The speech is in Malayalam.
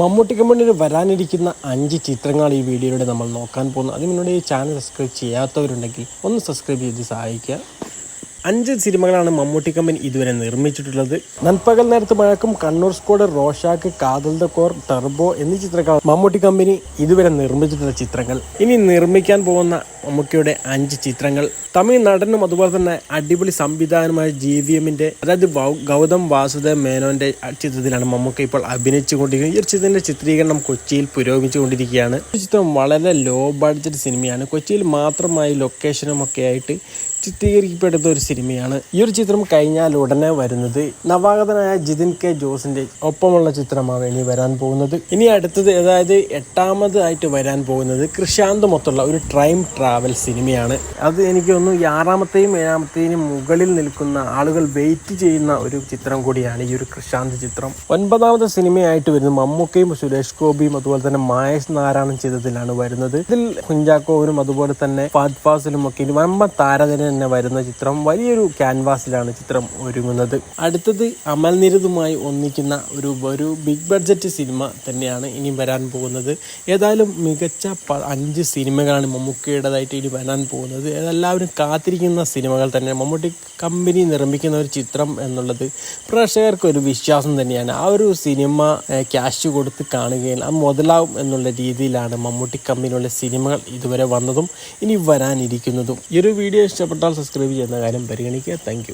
മമ്മൂട്ടി കമ്പനിയിൽ വരാനിരിക്കുന്ന അഞ്ച് ചിത്രങ്ങൾ ഈ വീഡിയോയിലൂടെ നമ്മൾ നോക്കാൻ പോകുന്നു അതിനുള്ള ഈ ചാനൽ സബ്സ്ക്രൈബ് ചെയ്യാത്തവരുണ്ടെങ്കിൽ ഒന്ന് സബ്സ്ക്രൈബ് ചെയ്ത് സഹായിക്കുക. അഞ്ച് സിനിമകളാണ് മമ്മൂട്ടി കമ്പൻ ഇതുവരെ നിർമ്മിച്ചിട്ടുള്ളത്. Nanpakal Nerathu മഴക്കും Kannur squad Rorschach Kaathal the core Turbo എന്നീ ചിത്രങ്ങൾ മമ്മൂട്ടി കമ്പനി ഇതുവരെ നിർമ്മിച്ചിട്ടുള്ള ചിത്രങ്ങൾ. ഇനി നിർമ്മിക്കാൻ പോകുന്ന മമ്മൂട്ടിയുടെ അഞ്ച് ചിത്രങ്ങൾ. തമിഴ് നടനും അതുപോലെ തന്നെ അടിപൊളി സംവിധാനമായ ജി വി എമ്മിന്റെ അതായത് ഗൗതം വാസുദേവ് മേനോന്റെ ചിത്രത്തിലാണ് മമ്മൂക്ക ഇപ്പോൾ അഭിനയിച്ചുകൊണ്ടിരിക്കുന്നത്. ഈ ചിത്രത്തിന്റെ ചിത്രീകരണം കൊച്ചിയിൽ പുരോഗമിച്ചുകൊണ്ടിരിക്കുകയാണ്. ഈ ചിത്രം വളരെ ലോ ബഡ്ജറ്റ് സിനിമയാണ് കൊച്ചിയിൽ മാത്രമായി ലൊക്കേഷനും ഒക്കെ ആയിട്ട് ചിത്രീകരിക്കപ്പെടുന്ന ഒരു സിനിമയാണ്. ഈ ഒരു ചിത്രം കഴിഞ്ഞാൽ ഉടനെ വരുന്നത് നവാഗതനായ ജിതിൻ കെ ജോസിന്റെ ഒപ്പമുള്ള ചിത്രമാണ് ഇനി വരാൻ പോകുന്നത്. ഇനി അടുത്തത് അതായത് എട്ടാമത് ആയിട്ട് വരാൻ പോകുന്നത് കൃഷാന്ത് മൊത്തമുള്ള ഒരു ട്രൈം ട്രാവൽ സിനിമയാണ്. അത് എനിക്ക് ഒന്ന് ആറാമത്തെയും ഏഴാമത്തെയും മുകളിൽ നിൽക്കുന്ന ആളുകൾ വെയിറ്റ് ചെയ്യുന്ന ഒരു ചിത്രം കൂടിയാണ് ഈ ഒരു കൃഷാന്ത് ചിത്രം. ഒൻപതാമത്തെ സിനിമയായിട്ട് വരുന്നത് മമ്മൂക്കയും സുരേഷ് ഗോപിയും അതുപോലെ തന്നെ മായസ് നാരായണൻ ചിത്രത്തിലാണ് വരുന്നത്. ഇതിൽ കുഞ്ചാക്കോവനും അതുപോലെ തന്നെ ഫാദ് ഫാസിലും ഒക്കെ വമ്പ താരതന തന്നെ വരുന്ന ചിത്രം. വലിയൊരു ക്യാൻവാസിലാണ് ചിത്രം ഒരുങ്ങുന്നത്. അടുത്തത് അമൽ നിരതുമായി ഒന്നിക്കുന്ന ഒരു ഒരു ബിഗ് ബഡ്ജറ്റ് സിനിമ തന്നെയാണ് ഇനി വരാൻ പോകുന്നത്. ഏതായാലും മികച്ച അഞ്ച് സിനിമകളാണ് മമ്മൂക്കയുടേതായിട്ട് ഇനി വരാൻ പോകുന്നത്. എല്ലാവരും കാത്തിരിക്കുന്ന സിനിമകൾ തന്നെ മമ്മൂട്ടി കമ്പനി നിർമ്മിക്കുന്ന ഒരു ചിത്രം എന്നുള്ളത് പ്രേക്ഷകർക്ക് ഒരു വിശ്വാസം തന്നെയാണ്. ആ ഒരു സിനിമ ക്യാഷ് കൊടുത്ത് കാണുകയും അത് മുതലാവും എന്നുള്ള രീതിയിലാണ് മമ്മൂട്ടി കമ്പനിയുള്ള സിനിമകൾ ഇതുവരെ വന്നതും ഇനി വരാനിരിക്കുന്നതും. ഈ ഒരു വീഡിയോ ഇഷ്ടപ്പെട്ടാൽ സബ്സ്ക്രൈബ് ചെയ്യുന്ന കാര്യം പരിഗണിക്കുക. താങ്ക്